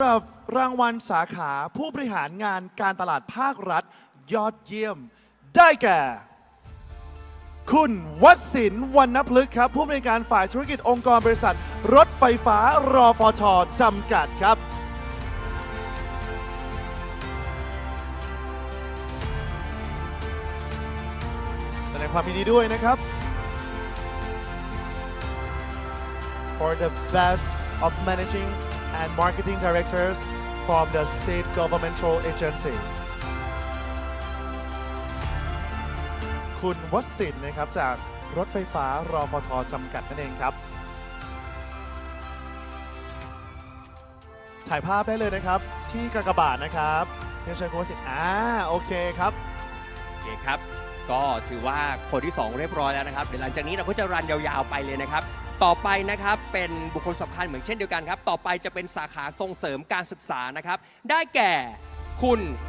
สำหรับรางวัลสาขาผู้บริหารงานการตลาดภาครัฐ ยอดเยี่ยม ได้แก่ คุณวัศิลป์วรรณพฤกษ์ครับ ผู้บริการฝ่ายธุรกิจองค์กรบริษัท รถไฟฟ้ารอฟทจำกัดครับ แสดงความยินดีด้วยนะครับ for the best of managing and marketing directors from the state governmental agency คุณวสินนะครับจากรถไฟฟ้ารอฟทจำกัดนั่นเองครับ ถ่ายภาพได้เลยนะครับ ที่กากบาทนะครับเรียนเชิญคุณวสิน์อ่าโอเคครับโอเคครับ ก็ถือว่าคนที่ 2 เรียบร้อยแล้วนะครับ เดี๋ยวหลังจากนี้เราก็จะรันยาวๆไปเลยนะครับ ต่อไปนะครับเป็นบุคคลสำคัญเหมือนเช่นเดียวกันครับ ต่อไปจะเป็นสาขาส่งเสริมการศึกษานะครับ ได้แก่คุณ